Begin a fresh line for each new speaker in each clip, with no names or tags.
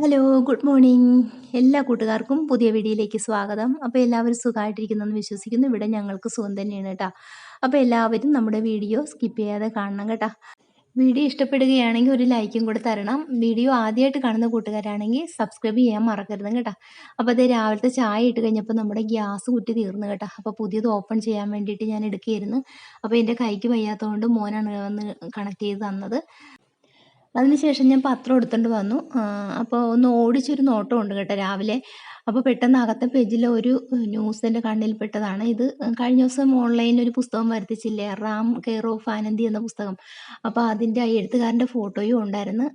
Hello good morning എല്ലാ കൂട്ടുകാർക്കും പുതിയ വീഡിയോയിലേക്ക് സ്വാഗതം. അപ്പോൾ എല്ലാവരും സുഖമായിട്ടിരിക്കുന്നെന്ന് വിശ്വസിക്കുന്നു. ഇവിടെ ഞങ്ങൾക്ക് സുഖം തന്നെയാണ് കേട്ടോ. അപ്പോൾ എല്ലാവരും നമ്മുടെ വീഡിയോ സ്കിപ്പ് ചെയ്യാതെ കാണണം കേട്ടോ. വീഡിയോ ഇഷ്ടപ്പെടുകയാണെങ്കിൽ ഒരു ലൈക്കും കൂടെ തരണം. വീഡിയോ ആദ്യമായിട്ട് കാണുന്ന കൂട്ടുകാരാണെങ്കിൽ സബ്സ്ക്രൈബ് ചെയ്യാൻ മറക്കരുത് കേട്ടോ. അപ്പോൾ അത് രാവിലത്തെ ചായ ഇട്ട് കഴിഞ്ഞപ്പോൾ നമ്മുടെ ഗ്യാസ് കുറ്റി തീർന്നു കേട്ടോ. അപ്പോൾ പുതിയത് ഓപ്പൺ ചെയ്യാൻ വേണ്ടിയിട്ട് ഞാൻ എടുക്കുകയായിരുന്നു. അപ്പോൾ എന്റെ കൈക്ക് വയ്യാത്തതുകൊണ്ട് മോനാണ് വന്ന് കണക്ട് ചെയ്ത് തന്നത്. അതിനുശേഷം ഞാൻ പത്രം എടുത്തുകൊണ്ട് വന്നു. അപ്പോൾ ഒന്ന് ഓടിച്ചൊരു നോട്ടം ഉണ്ട് കേട്ടോ രാവിലെ. അപ്പോൾ പെട്ടെന്ന് അകത്തെ പേജിൽ ഒരു ന്യൂസ് എന്റെ കണ്ണിൽപ്പെട്ടതാണ് ഇത് കഴിഞ്ഞ ദിവസം ഓൺലൈനിൽ ഒരു പുസ്തകം വരുത്തിച്ചില്ലേ? റാം കെയർ ഓഫ് ആനന്ദി എന്ന പുസ്തകം. അപ്പോൾ അതിന്റെ ആ എഴുത്തുകാരന്റെ ഫോട്ടോയും ഉണ്ടായിരുന്നു.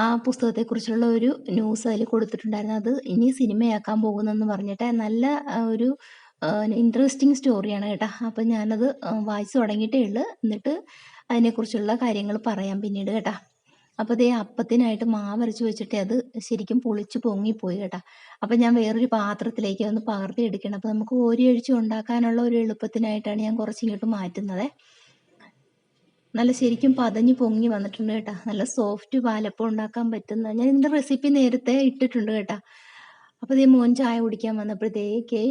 ആ പുസ്തകത്തെക്കുറിച്ചുള്ള ഒരു ന്യൂസ് അതിൽ കൊടുത്തിട്ടുണ്ടായിരുന്നു. അത് ഇനി സിനിമയാക്കാൻ പോകുന്നെന്ന് പറഞ്ഞിട്ട് നല്ല ഒരു ഇൻട്രസ്റ്റിംഗ് സ്റ്റോറിയാണ് കേട്ടോ. അപ്പം ഞാനത് വായിച്ചു തുടങ്ങിയിട്ടേ ഉള്ളൂ. എന്നിട്ട് അതിനെക്കുറിച്ചുള്ള കാര്യങ്ങൾ പറയാം പിന്നീട് കേട്ടോ. അപ്പോൾ ദേ അപ്പത്തിനായിട്ട് മാവരച്ച് വെച്ചിട്ട് അത് ശരിക്കും പൊളിച്ച് പൊങ്ങിപ്പോയി കേട്ടോ. അപ്പോൾ ഞാൻ വേറൊരു പാത്രത്തിലേക്ക് ഒന്ന് പകർത്തി എടുക്കണം. അപ്പോൾ നമുക്ക് ഒഴിച്ച് ഉണ്ടാക്കാനുള്ള ഒരു എളുപ്പത്തിനായിട്ടാണ് ഞാൻ കുറച്ചിങ്ങോട്ട് മാറ്റുന്നത്. നല്ല ശരിക്കും പതഞ്ഞ് പൊങ്ങി വന്നിട്ടുണ്ട് കേട്ടോ. നല്ല സോഫ്റ്റ് പാലപ്പം ഉണ്ടാക്കാൻ പറ്റുന്ന ഞാൻ ഇതിന്റെ റെസിപ്പി നേരത്തെ ഇട്ടിട്ടുണ്ട് കേട്ടോ. അപ്പോൾ ഇതേ മോൻ ചായ കുടിക്കാൻ വന്നപ്പോഴത്തേക്ക്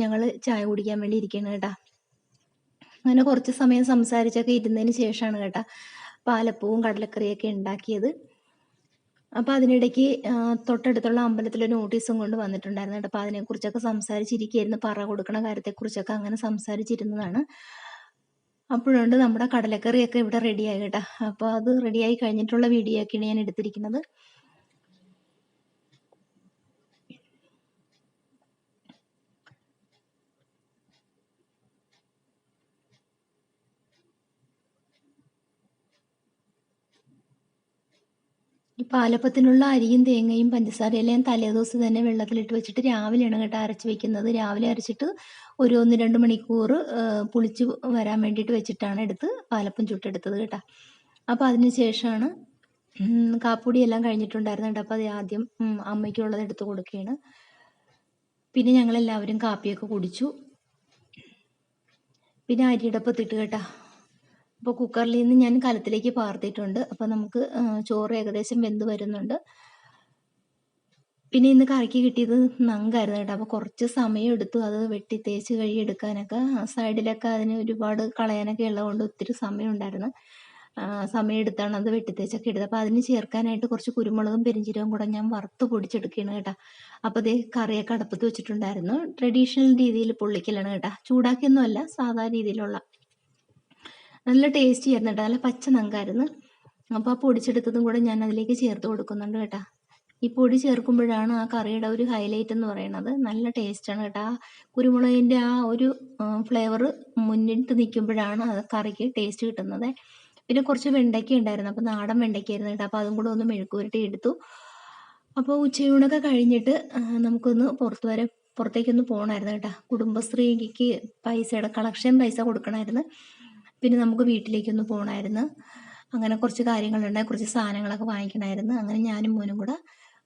ഞങ്ങൾ ചായ കുടിക്കാൻ വേണ്ടി ഇരിക്കണം കേട്ടോ. അങ്ങനെ കുറച്ച് സമയം സംസാരിച്ചൊക്കെ ഇരുന്നതിന് ശേഷമാണ് കേട്ടോ. പാലപ്പവും കടലക്കറിയൊക്കെ ഉണ്ടാക്കിയത്. അപ്പോൾ അതിനിടയ്ക്ക് തൊട്ടടുത്തുള്ള അമ്പലത്തിലെ നോട്ടീസും കൊണ്ട് വന്നിട്ടുണ്ടായിരുന്നു അപ്പോൾ അതിനെക്കുറിച്ചൊക്കെ സംസാരിച്ചിരിക്കുകയായിരുന്നു പറ കൊടുക്കണ കാര്യത്തെക്കുറിച്ചൊക്കെ അങ്ങനെ സംസാരിച്ചിരുന്നതാണ്. അപ്പോഴുണ്ട് നമ്മുടെ കടലക്കറിയൊക്കെ ഇവിടെ റെഡിയായി കേട്ടോ. അപ്പോൾ അത് റെഡിയായി കഴിഞ്ഞിട്ടുള്ള വീഡിയോ ഒക്കെയാണ് ഞാൻ എടുത്തിരിക്കുന്നത്. ഈ പാലപ്പത്തിനുള്ള അരിയും തേങ്ങയും പഞ്ചസാരയെല്ലാം ഞാൻ തലേദിവസം തന്നെ വെള്ളത്തിലിട്ട് വെച്ചിട്ട് രാവിലെയാണ് കേട്ടോ അരച്ച് വെക്കുന്നത്. രാവിലെ അരച്ചിട്ട് ഒരു ഒന്ന് രണ്ട് മണിക്കൂർ പുളിച്ച് വരാൻ വേണ്ടിയിട്ട് വെച്ചിട്ടാണ് എടുത്ത് പാലപ്പം ചുട്ടെടുത്തത് കേട്ടോ. അപ്പോൾ അതിന് ശേഷമാണ് കാപ്പുടി എല്ലാം കഴിഞ്ഞിട്ടുണ്ടായിരുന്നു കേട്ടോ അപ്പോൾ അത് ആദ്യം അമ്മയ്ക്കുള്ളത് എടുത്ത് കൊടുക്കുകയാണ്. പിന്നെ ഞങ്ങളെല്ലാവരും കാപ്പിയൊക്കെ കുടിച്ചു. പിന്നെ അരിയടപ്പത്തിട്ട് കേട്ടോ. അപ്പോൾ കുക്കറിൽ നിന്ന് ഞാൻ കലത്തിലേക്ക് പാർത്തിട്ടുണ്ട്. അപ്പോൾ നമുക്ക് ചോറ് ഏകദേശം വെന്ത് വരുന്നുണ്ട്. പിന്നെ ഇന്ന് കറിക്ക് കിട്ടിയത് നങ്കായിരുന്നു കേട്ടോ. അപ്പോൾ കുറച്ച് സമയം എടുത്തു. അത് വെട്ടി തേച്ച് കഴുകിയെടുക്കാനൊക്കെ സൈഡിലൊക്കെ അതിന് ഒരുപാട് കളയാനൊക്കെ ഉള്ളതുകൊണ്ട് ഒത്തിരി സമയം ഉണ്ടായിരുന്നു സമയം എടുത്താണ് അത് വെട്ടിത്തേച്ചൊക്കെ എടുത്തത് അപ്പോൾ അതിന് ചേർക്കാനായിട്ട് കുറച്ച് കുരുമുളകും പെരിഞ്ചീരവും കൂടെ ഞാൻ വറുത്ത് പൊടിച്ചെടുക്കുകയാണ് കേട്ടോ. അപ്പോൾ അതേ കറിയൊക്കെ അടുപ്പത്ത് വെച്ചിട്ടുണ്ടായിരുന്നു. ട്രഡീഷണൽ രീതിയിൽ പൊള്ളിക്കലാണ് കേട്ടോ. ചൂടാക്കിയൊന്നുമല്ല സാധാ രീതിയിലുള്ള നല്ല ടേസ്റ്റി ആയിരുന്നു കേട്ടോ. നല്ല പച്ച നങ്കായിരുന്നു. അപ്പോൾ ആ പൊടിച്ചെടുത്തതും കൂടെ ഞാൻ അതിലേക്ക് ചേർത്ത് കൊടുക്കുന്നുണ്ട് കേട്ടോ. ഈ പൊടി ചേർക്കുമ്പോഴാണ് ആ കറിയുടെ ഒരു ഹൈലൈറ്റ് എന്ന് പറയുന്നത്. നല്ല ടേസ്റ്റാണ് കേട്ടോ. ആ കുരുമുളകിന്റെ ആ ഒരു ഫ്ലേവർ മുന്നിട്ട് നിൽക്കുമ്പോഴാണ് അത് കറിക്ക് ടേസ്റ്റ് കിട്ടുന്നത്. പിന്നെ കുറച്ച് വെണ്ടയ്ക്ക ഉണ്ടായിരുന്നു. അപ്പോൾ നാടൻ വെണ്ടയ്ക്കായിരുന്നു കേട്ടോ. അപ്പോൾ അതും കൂടെ ഒന്ന് മെഴുക്കുരുട്ടി എടുത്തു. അപ്പോൾ ഉച്ചയൂണൊക്കെ കഴിഞ്ഞിട്ട് നമുക്കൊന്ന് പുറത്ത് വരെ പുറത്തേക്കൊന്ന് പോകണമായിരുന്നു കേട്ടോ. കുടുംബശ്രീക്ക് പൈസയുടെ കളക്ഷൻ പൈസ കൊടുക്കണമായിരുന്നു പിന്നെ നമുക്ക് വീട്ടിലേക്കൊന്ന് പോകണമായിരുന്നു അങ്ങനെ കുറച്ച് കാര്യങ്ങളുണ്ടായി കുറച്ച് സാധനങ്ങളൊക്കെ വാങ്ങിക്കണമായിരുന്നു അങ്ങനെ ഞാനും മോനും കൂടെ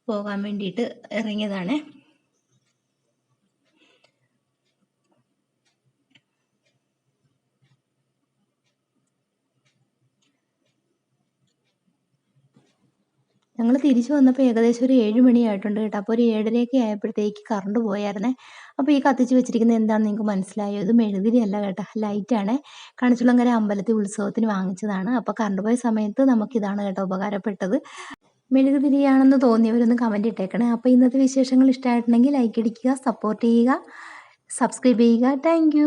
പോകാൻ വേണ്ടിയിട്ട് ഇറങ്ങിയതാണ്. ഞങ്ങൾ തിരിച്ചു വന്നപ്പോൾ ഏകദേശം ഒരു ഏഴ് മണിയായിട്ടുണ്ട് കേട്ടോ. അപ്പോൾ ഒരു ഏഴരയൊക്കെ ആയപ്പോഴത്തേക്ക് കറണ്ട് പോയായിരുന്നേ. അപ്പോൾ ഈ കത്തിച്ച് വെച്ചിരിക്കുന്നത് എന്താണെന്ന് നിങ്ങൾക്ക് മനസ്സിലായോ? ഇത് മെഴുതിരിയല്ല കേട്ടോ. ലൈറ്റാണ് കണിച്ചുളങ്കര അമ്പലത്തിൽ ഉത്സവത്തിന് വാങ്ങിച്ചതാണ്. അപ്പോൾ കറണ്ട് പോയ സമയത്ത് നമുക്കിതാണ് കേട്ടോ ഉപകാരപ്പെട്ടത്. മെഴുകുതിരിയാണെന്ന് തോന്നിയവരൊന്ന് കമന്റ് ഇട്ടേക്കണേ. അപ്പോൾ ഇന്നത്തെ വിശേഷങ്ങൾ ഇഷ്ടമായിട്ടുണ്ടെങ്കിൽ ലൈക്ക് അടിക്കുക സപ്പോർട്ട് ചെയ്യുക സബ്സ്ക്രൈബ് ചെയ്യുക. താങ്ക്